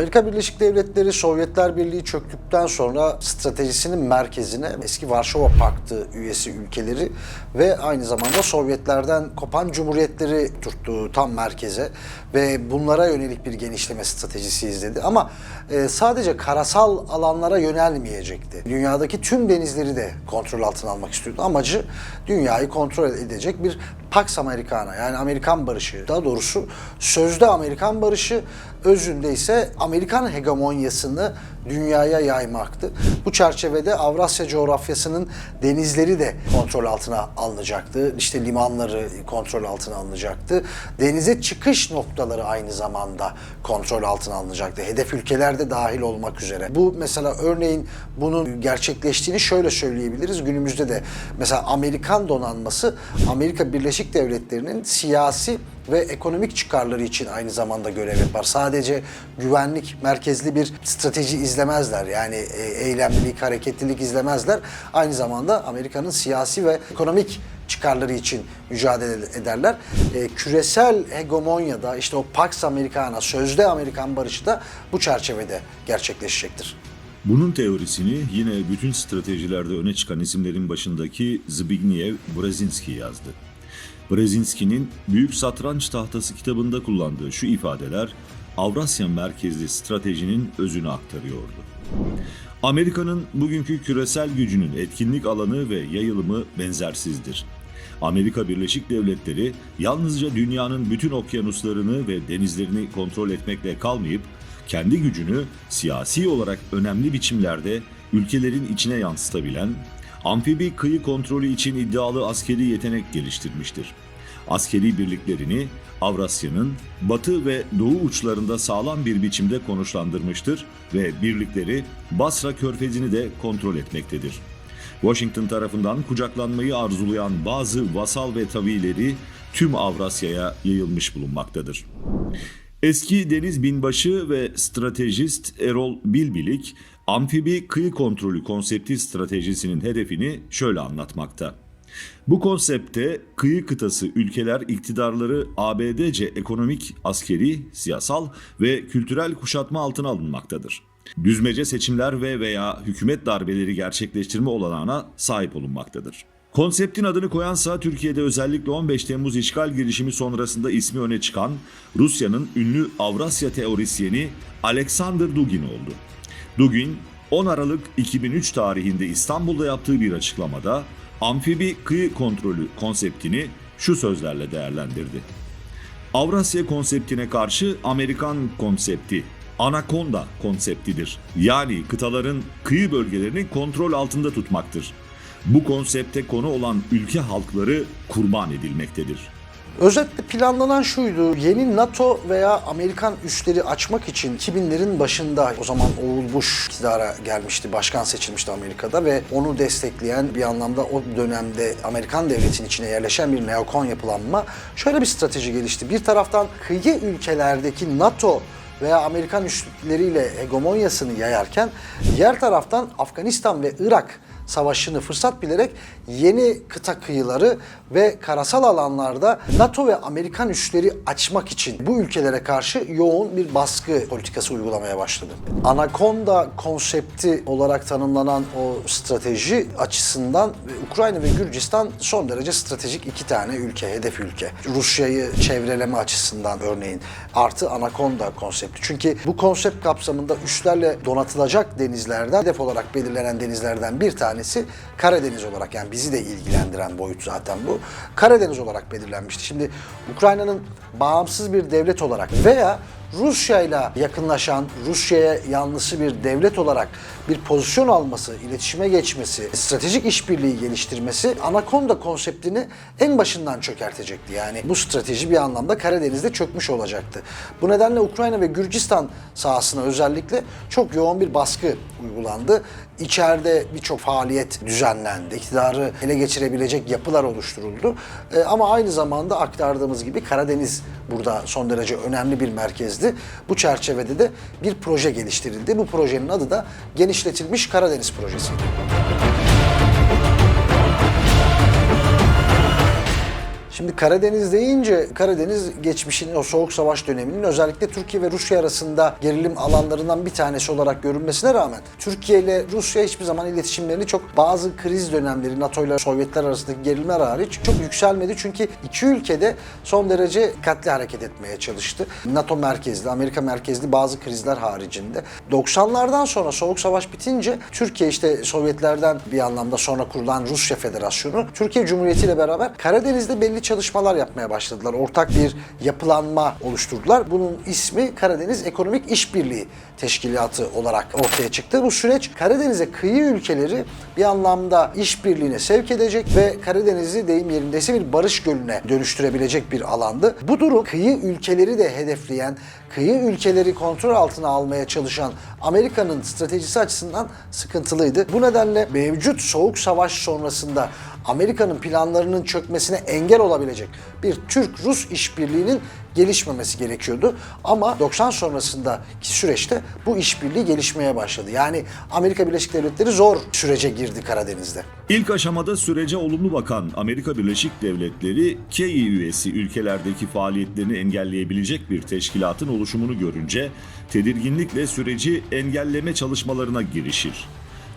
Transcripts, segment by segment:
Amerika Birleşik Devletleri Sovyetler Birliği çöktükten sonra stratejisinin merkezine eski Varşova Paktı üyesi ülkeleri ve aynı zamanda Sovyetlerden kopan cumhuriyetleri tuttu tam merkeze ve bunlara yönelik bir genişleme stratejisi izledi. Ama e, sadece karasal alanlara yönelmeyecekti. Dünyadaki tüm denizleri de kontrol altına almak istiyordu. Amacı dünyayı kontrol edecek bir Pax Americana yani Amerikan barışı. Daha doğrusu sözde Amerikan barışı, özünde ise Amerikan hegemonyasını dünyaya yaymaktı. Bu çerçevede Avrasya coğrafyasının denizleri de kontrol altına alınacaktı. İşte limanları kontrol altına alınacaktı. Denize çıkış noktaları aynı zamanda kontrol altına alınacaktı. Hedef ülkeler de dahil olmak üzere. Bu mesela örneğin bunun gerçekleştiğini şöyle söyleyebiliriz. Günümüzde de mesela Amerikan donanması Amerika Birleşik Devletleri'nin siyasi ve ekonomik çıkarları için aynı zamanda görev yapar. Sadece güvenlik merkezli bir strateji izlemezler. Yani e, eylemlilik, hareketlilik izlemezler. Aynı zamanda Amerika'nın siyasi ve ekonomik çıkarları için mücadele ederler. E, küresel hegemonyada işte o Pax Americana, sözde Amerikan barışı da bu çerçevede gerçekleşecektir. Bunun teorisini yine bütün stratejilerde öne çıkan isimlerin başındaki Zbigniew Brzezinski yazdı. Brzezinski'nin Büyük Satranç Tahtası kitabında kullandığı şu ifadeler Avrasya merkezli stratejinin özünü aktarıyordu. Amerika'nın bugünkü küresel gücünün etkinlik alanı ve yayılımı benzersizdir. Amerika Birleşik Devletleri yalnızca dünyanın bütün okyanuslarını ve denizlerini kontrol etmekle kalmayıp kendi gücünü siyasi olarak önemli biçimlerde ülkelerin içine yansıtabilen, amfibi kıyı kontrolü için iddialı askeri yetenek geliştirmiştir. Askeri birliklerini Avrasya'nın batı ve doğu uçlarında sağlam bir biçimde konuşlandırmıştır ve birlikleri Basra körfezini de kontrol etmektedir. Washington tarafından kucaklanmayı arzulayan bazı vasal ve tavileri tüm Avrasya'ya yayılmış bulunmaktadır. Eski deniz binbaşı ve stratejist Erol Bilbilik, amfibi kıyı kontrolü konsepti stratejisinin hedefini şöyle anlatmakta. Bu konsepte kıyı kıtası ülkeler iktidarları ABD'ce ekonomik, askeri, siyasal ve kültürel kuşatma altına alınmaktadır. Düzmece seçimler ve veya hükümet darbeleri gerçekleştirme olanağına sahip olunmaktadır. Konseptin adını koyansa Türkiye'de özellikle 15 Temmuz işgal girişimi sonrasında ismi öne çıkan Rusya'nın ünlü Avrasya teorisyeni Alexander Dugin oldu. Dugin 10 Aralık 2003 tarihinde İstanbul'da yaptığı bir açıklamada amfibi kıyı kontrolü konseptini şu sözlerle değerlendirdi. Avrasya konseptine karşı Amerikan konsepti Anaconda konseptidir. Yani kıtaların kıyı bölgelerini kontrol altında tutmaktır. Bu konsepte konu olan ülke halkları kurban edilmektedir. Özetle planlanan şuydu. Yeni NATO veya Amerikan üsleri açmak için 2000'lerin başında o zaman Oğul Bush iktidara gelmişti. Başkan seçilmişti Amerika'da ve onu destekleyen bir anlamda o dönemde Amerikan devletinin içine yerleşen bir neokon yapılanma şöyle bir strateji gelişti. Bir taraftan kıyı ülkelerdeki NATO veya Amerikan üsleriyle hegemonyasını yayarken diğer taraftan Afganistan ve Irak savaşını fırsat bilerek yeni kıta kıyıları ve karasal alanlarda NATO ve Amerikan üsleri açmak için bu ülkelere karşı yoğun bir baskı politikası uygulamaya başladı. Anaconda konsepti olarak tanımlanan o strateji açısından Ukrayna ve Gürcistan son derece stratejik iki tane ülke, hedef ülke. Rusya'yı çevreleme açısından örneğin artı Anaconda konsepti. Çünkü bu konsept kapsamında üslerle donatılacak denizlerden hedef olarak belirlenen denizlerden bir tanesi Karadeniz olarak yani bizi de ilgilendiren boyut zaten bu. Karadeniz olarak belirlenmişti. Şimdi Ukrayna'nın bağımsız bir devlet olarak veya Rusya ile yakınlaşan, Rusya'ya yanlısı bir devlet olarak bir pozisyon alması, iletişime geçmesi, stratejik işbirliği geliştirmesi Anaconda konseptini en başından çökertecekti. Yani bu strateji bir anlamda Karadeniz'de çökmüş olacaktı. Bu nedenle Ukrayna ve Gürcistan sahasına özellikle çok yoğun bir baskı uygulandı. İçeride birçok faaliyet düzenlendi. İktidarı ele geçirebilecek yapılar oluşturuldu. Ee, ama aynı zamanda aktardığımız gibi Karadeniz burada son derece önemli bir merkezdi. Bu çerçevede de bir proje geliştirildi. Bu projenin adı da genişletilmiş Karadeniz Projesi'ydi. Şimdi Karadeniz deyince Karadeniz geçmişinin o soğuk savaş döneminin özellikle Türkiye ve Rusya arasında gerilim alanlarından bir tanesi olarak görünmesine rağmen Türkiye ile Rusya hiçbir zaman iletişimlerini çok bazı kriz dönemleri NATO ile Sovyetler arasındaki gerilimler hariç çok yükselmedi. Çünkü iki ülkede son derece dikkatli hareket etmeye çalıştı. NATO merkezli, Amerika merkezli bazı krizler haricinde. 90'lardan sonra soğuk savaş bitince Türkiye işte Sovyetlerden bir anlamda sonra kurulan Rusya Federasyonu Türkiye Cumhuriyeti ile beraber Karadeniz'de belli çalışmalar yapmaya başladılar. Ortak bir yapılanma oluşturdular. Bunun ismi Karadeniz Ekonomik İşbirliği Teşkilatı olarak ortaya çıktı. Bu süreç Karadeniz'e kıyı ülkeleri bir anlamda işbirliğine sevk edecek ve Karadeniz'i deyim yerindeyse bir barış gölüne dönüştürebilecek bir alandı. Bu durum kıyı ülkeleri de hedefleyen, kıyı ülkeleri kontrol altına almaya çalışan Amerika'nın stratejisi açısından sıkıntılıydı. Bu nedenle mevcut soğuk savaş sonrasında Amerika'nın planlarının çökmesine engel olabilecek bir Türk-Rus işbirliğinin gelişmemesi gerekiyordu. Ama 90 sonrasındaki süreçte bu işbirliği gelişmeye başladı. Yani Amerika Birleşik Devletleri zor sürece girdi Karadeniz'de. İlk aşamada sürece olumlu bakan Amerika Birleşik Devletleri, KEI üyesi ülkelerdeki faaliyetlerini engelleyebilecek bir teşkilatın oluşumunu görünce tedirginlikle süreci engelleme çalışmalarına girişir.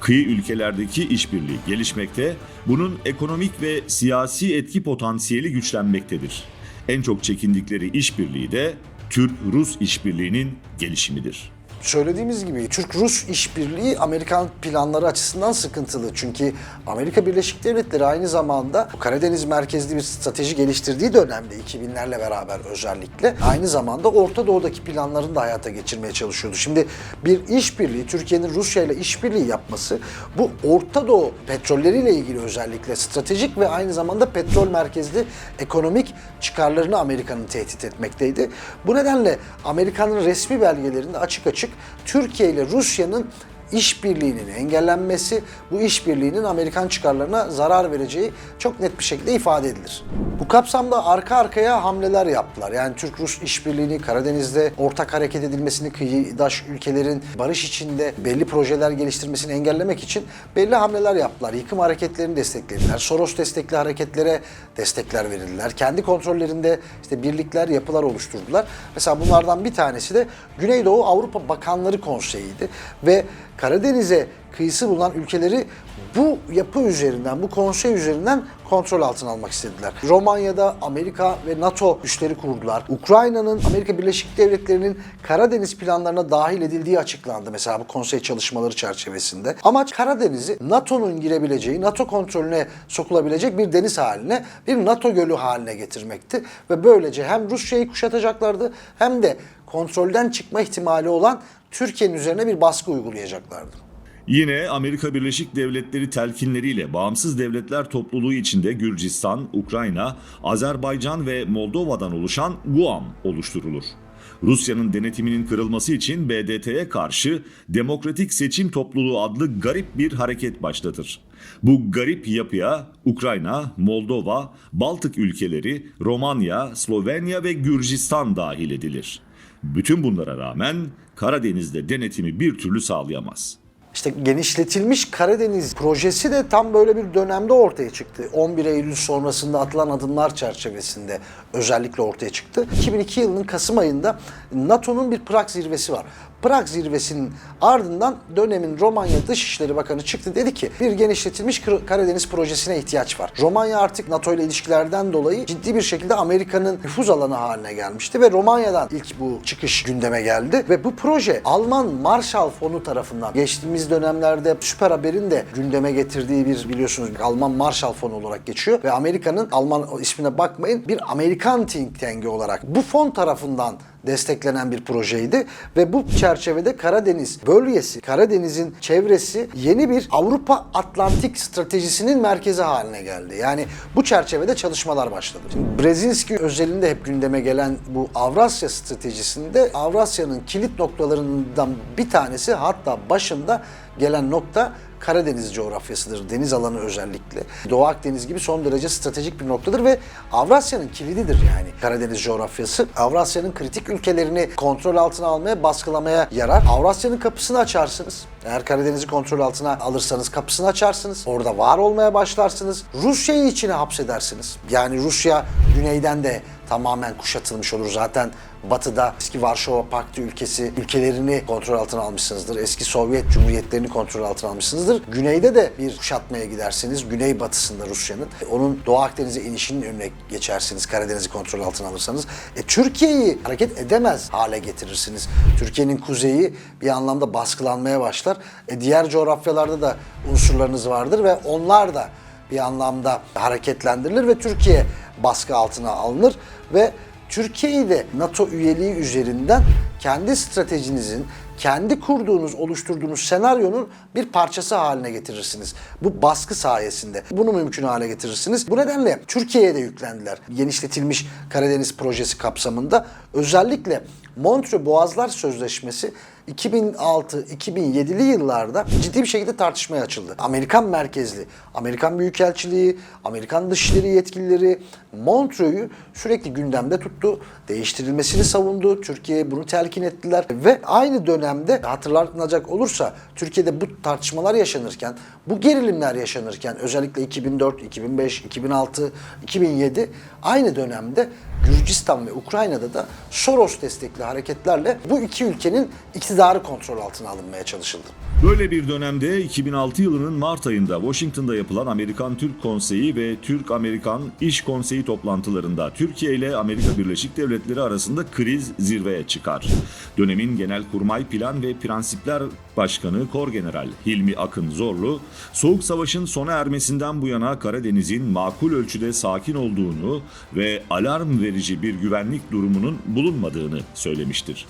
Kıyı ülkelerdeki işbirliği gelişmekte, bunun ekonomik ve siyasi etki potansiyeli güçlenmektedir. En çok çekindikleri işbirliği de Türk-Rus işbirliğinin gelişimidir. Söylediğimiz gibi Türk-Rus işbirliği Amerikan planları açısından sıkıntılı. Çünkü Amerika Birleşik Devletleri aynı zamanda Karadeniz merkezli bir strateji geliştirdiği dönemde 2000'lerle beraber özellikle aynı zamanda Orta Doğu'daki planlarını da hayata geçirmeye çalışıyordu. Şimdi bir işbirliği, Türkiye'nin Rusya ile işbirliği yapması bu Orta Doğu petrolleriyle ilgili özellikle stratejik ve aynı zamanda petrol merkezli ekonomik çıkarlarını Amerika'nın tehdit etmekteydi. Bu nedenle Amerika'nın resmi belgelerinde açık açık Türkiye ile Rusya'nın işbirliğinin engellenmesi, bu işbirliğinin Amerikan çıkarlarına zarar vereceği çok net bir şekilde ifade edilir. Bu kapsamda arka arkaya hamleler yaptılar. Yani Türk-Rus işbirliğini Karadeniz'de ortak hareket edilmesini, kıyıdaş ülkelerin barış içinde belli projeler geliştirmesini engellemek için belli hamleler yaptılar. Yıkım hareketlerini desteklediler. Soros destekli hareketlere destekler verildiler. Kendi kontrollerinde işte birlikler, yapılar oluşturdular. Mesela bunlardan bir tanesi de Güneydoğu Avrupa Bakanları Konseyi'ydi ve Karadeniz'e kıyısı bulunan ülkeleri bu yapı üzerinden, bu konsey üzerinden kontrol altına almak istediler. Romanya'da Amerika ve NATO güçleri kurdular. Ukrayna'nın Amerika Birleşik Devletleri'nin Karadeniz planlarına dahil edildiği açıklandı mesela bu konsey çalışmaları çerçevesinde. Amaç Karadeniz'i NATO'nun girebileceği, NATO kontrolüne sokulabilecek bir deniz haline, bir NATO gölü haline getirmekti. Ve böylece hem Rusya'yı kuşatacaklardı hem de kontrolden çıkma ihtimali olan Türkiye'nin üzerine bir baskı uygulayacaklardı. Yine Amerika Birleşik Devletleri telkinleriyle bağımsız devletler topluluğu içinde Gürcistan, Ukrayna, Azerbaycan ve Moldova'dan oluşan Guam oluşturulur. Rusya'nın denetiminin kırılması için BDT'ye karşı Demokratik Seçim Topluluğu adlı garip bir hareket başlatır. Bu garip yapıya Ukrayna, Moldova, Baltık ülkeleri, Romanya, Slovenya ve Gürcistan dahil edilir. Bütün bunlara rağmen Karadeniz'de denetimi bir türlü sağlayamaz. İşte genişletilmiş Karadeniz projesi de tam böyle bir dönemde ortaya çıktı. 11 Eylül sonrasında atılan adımlar çerçevesinde özellikle ortaya çıktı. 2002 yılının Kasım ayında NATO'nun bir Prag zirvesi var. Prag zirvesinin ardından dönemin Romanya Dışişleri Bakanı çıktı dedi ki bir genişletilmiş Karadeniz projesine ihtiyaç var. Romanya artık NATO ile ilişkilerden dolayı ciddi bir şekilde Amerika'nın nüfuz alanı haline gelmişti ve Romanya'dan ilk bu çıkış gündeme geldi ve bu proje Alman Marshall Fonu tarafından geçtiğimiz dönemlerde Süper Haber'in de gündeme getirdiği bir biliyorsunuz Alman Marshall Fonu olarak geçiyor ve Amerika'nın Alman ismine bakmayın bir Amerikan think tank'i olarak bu fon tarafından desteklenen bir projeydi ve bu çerçevede Karadeniz bölgesi, Karadeniz'in çevresi yeni bir Avrupa Atlantik stratejisinin merkezi haline geldi. Yani bu çerçevede çalışmalar başladı. Şimdi Brzezinski özelinde hep gündeme gelen bu Avrasya stratejisinde Avrasya'nın kilit noktalarından bir tanesi hatta başında gelen nokta Karadeniz coğrafyasıdır. Deniz alanı özellikle. Doğu Akdeniz gibi son derece stratejik bir noktadır ve Avrasya'nın kilididir yani Karadeniz coğrafyası. Avrasya'nın kritik ülkelerini kontrol altına almaya, baskılamaya yarar. Avrasya'nın kapısını açarsınız. Eğer Karadeniz'i kontrol altına alırsanız kapısını açarsınız. Orada var olmaya başlarsınız. Rusya'yı içine hapsedersiniz. Yani Rusya güneyden de tamamen kuşatılmış olur. Zaten batıda eski Varşova Paktı ülkesi ülkelerini kontrol altına almışsınızdır. Eski Sovyet Cumhuriyetlerini kontrol altına almışsınızdır. Güneyde de bir kuşatmaya gidersiniz. Güney batısında Rusya'nın. Onun Doğu Akdeniz'e inişinin önüne geçersiniz. Karadeniz'i kontrol altına alırsanız. E, Türkiye'yi hareket edemez hale getirirsiniz. Türkiye'nin kuzeyi bir anlamda baskılanmaya başlar. E, diğer coğrafyalarda da unsurlarınız vardır ve onlar da bir anlamda hareketlendirilir ve Türkiye baskı altına alınır ve Türkiye'yi de NATO üyeliği üzerinden kendi stratejinizin, kendi kurduğunuz, oluşturduğunuz senaryonun bir parçası haline getirirsiniz. Bu baskı sayesinde bunu mümkün hale getirirsiniz. Bu nedenle Türkiye'ye de yüklendiler. Genişletilmiş Karadeniz projesi kapsamında özellikle Montreux Boğazlar Sözleşmesi 2006-2007'li yıllarda ciddi bir şekilde tartışmaya açıldı. Amerikan merkezli, Amerikan Büyükelçiliği, Amerikan Dışişleri yetkilileri Montreux'u sürekli gündemde tuttu. Değiştirilmesini savundu. Türkiye'ye bunu telkin ettiler. Ve aynı dönemde hatırlanacak olursa Türkiye'de bu tartışmalar yaşanırken, bu gerilimler yaşanırken özellikle 2004, 2005, 2006, 2007 aynı dönemde Gürcistan ve Ukrayna'da da Soros destekli hareketlerle bu iki ülkenin iktidarı kontrol altına alınmaya çalışıldı. Böyle bir dönemde 2006 yılının Mart ayında Washington'da yapılan Amerikan-Türk Konseyi ve Türk-Amerikan İş Konseyi toplantılarında Türkiye ile Amerika Birleşik Devletleri arasında kriz zirveye çıkar. Dönemin Genelkurmay Plan ve Prensipler Başkanı Korgeneral Hilmi Akın Zorlu, Soğuk Savaş'ın sona ermesinden bu yana Karadeniz'in makul ölçüde sakin olduğunu ve alarm verici bir güvenlik durumunun bulunmadığını söylemiştir.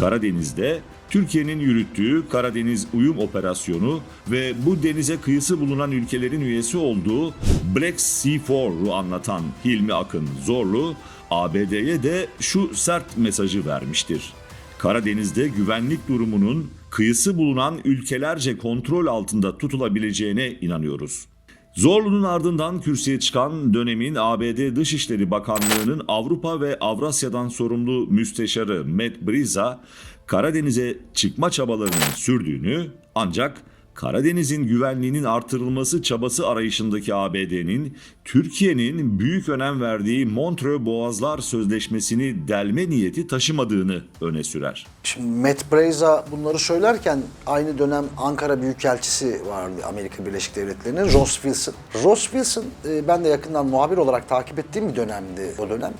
Karadeniz'de Türkiye'nin yürüttüğü Karadeniz Uyum Operasyonu ve bu denize kıyısı bulunan ülkelerin üyesi olduğu Black Sea Four'u anlatan Hilmi Akın Zorlu, ABD'ye de şu sert mesajı vermiştir. Karadeniz'de güvenlik durumunun kıyısı bulunan ülkelerce kontrol altında tutulabileceğine inanıyoruz. Zorlu'nun ardından kürsüye çıkan dönemin ABD Dışişleri Bakanlığı'nın Avrupa ve Avrasya'dan sorumlu müsteşarı Matt Briza, Karadeniz'e çıkma çabalarının sürdüğünü ancak Karadeniz'in güvenliğinin artırılması çabası arayışındaki ABD'nin Türkiye'nin büyük önem verdiği Montreux Boğazlar Sözleşmesi'ni delme niyeti taşımadığını öne sürer. Şimdi Matt Breza bunları söylerken aynı dönem Ankara Büyükelçisi vardı Amerika Birleşik Devletleri'nin Ross Wilson. Ross Wilson e, ben de yakından muhabir olarak takip ettiğim bir dönemdi o dönem.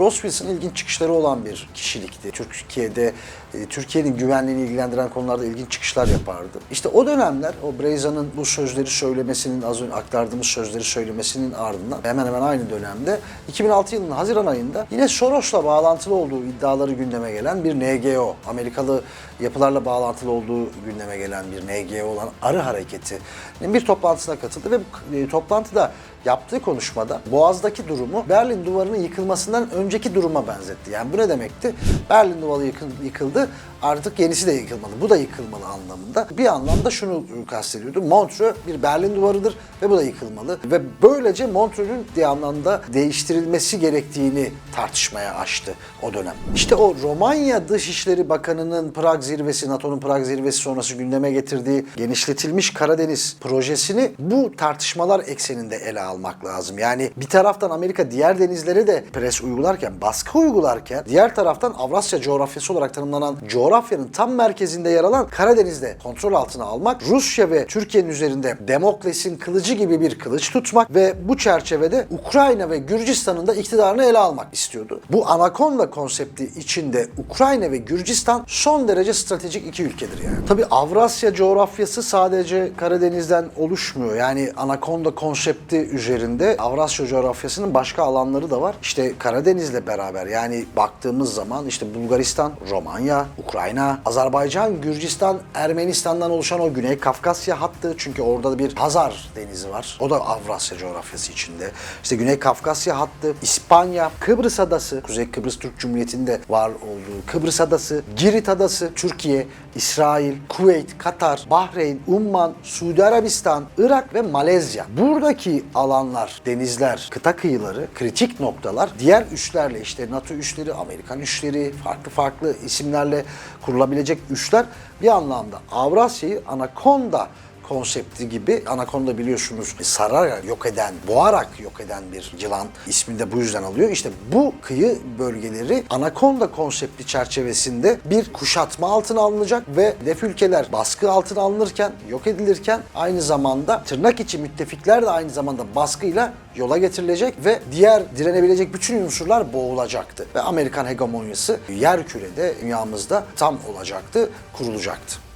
Ross Wilson ilginç çıkışları olan bir kişilikti. Türkiye'de e, Türkiye'nin güvenliğini ilgilendiren konularda ilginç çıkışlar yapardı. İşte o dönemler o Breza'nın bu sözleri söylemesinin az önce aktardığımız sözleri söylemesinin ardından hemen hemen aynı dönemde 2006 yılının Haziran ayında yine Soros'la bağlantılı olduğu iddiaları gündeme gelen bir NGO, Amerikalı yapılarla bağlantılı olduğu gündeme gelen bir NGO olan Arı Hareketi bir toplantısına katıldı ve bu e, toplantıda yaptığı konuşmada Boğaz'daki durumu Berlin Duvarı'nın yıkılmasından önceki duruma benzetti. Yani bu ne demekti? Berlin Duvarı yıkıl- yıkıldı, artık yenisi de yıkılmalı. Bu da yıkılmalı anlamında. Bir anlamda şunu kastediyordu. Montreux bir Berlin Duvarı'dır ve bu da yıkılmalı. Ve böylece Montreux'ün bir anlamda değiştirilmesi gerektiğini tartışmaya açtı o dönem. İşte o Romanya Dışişleri Bakanı'nın Prag zirvesi, NATO'nun Prag zirvesi sonrası gündeme getirdiği genişletilmiş Karadeniz projesini bu tartışmalar ekseninde ele almak lazım. Yani bir taraftan Amerika diğer denizlere de pres uygularken, baskı uygularken diğer taraftan Avrasya coğrafyası olarak tanımlanan coğrafyanın tam merkezinde yer alan Karadeniz'de kontrol altına almak, Rusya ve Türkiye'nin üzerinde Demokles'in kılıcı gibi bir kılıç tutmak ve bu çerçevede Ukrayna ve Gürcistan'ın da iktidarını ele almak istiyordu. Bu Anakonda konsepti içinde Ukrayna ve Gürcistan son derece stratejik iki ülkedir yani. Tabi Avrasya coğrafyası sadece Karadeniz'den oluşmuyor. Yani Anakonda konsepti üzerinde Avrasya coğrafyasının başka alanları da var. İşte Karadeniz'le beraber yani baktığımız zaman işte Bulgaristan, Romanya, Ukrayna, Azerbaycan, Gürcistan, Ermenistan'dan oluşan o Güney Kafkasya hattı çünkü orada da bir Hazar denizi var. O da Avrasya coğrafyası içinde. İşte Güney Kafkasya hattı, İspanya, Kıbrıs adası, Kuzey Kıbrıs Türk Cumhuriyeti'nde var olduğu Kıbrıs adası, Girit adası, Türkiye, İsrail, Kuveyt, Katar, Bahreyn, Umman, Suudi Arabistan, Irak ve Malezya. Buradaki alanlar, denizler, kıta kıyıları, kritik noktalar diğer üslerle işte NATO üsleri, Amerikan üsleri, farklı farklı isimlerle kurulabilecek üsler bir anlamda Avrasya'yı anakonda konsepti gibi anakonda biliyorsunuz sararak yok eden, boğarak yok eden bir yılan ismini de bu yüzden alıyor. İşte bu kıyı bölgeleri anakonda konsepti çerçevesinde bir kuşatma altına alınacak ve hedef ülkeler baskı altına alınırken, yok edilirken aynı zamanda tırnak içi müttefikler de aynı zamanda baskıyla yola getirilecek ve diğer direnebilecek bütün unsurlar boğulacaktı. Ve Amerikan hegemonyası yer kürede, dünyamızda tam olacaktı, kurulacaktı.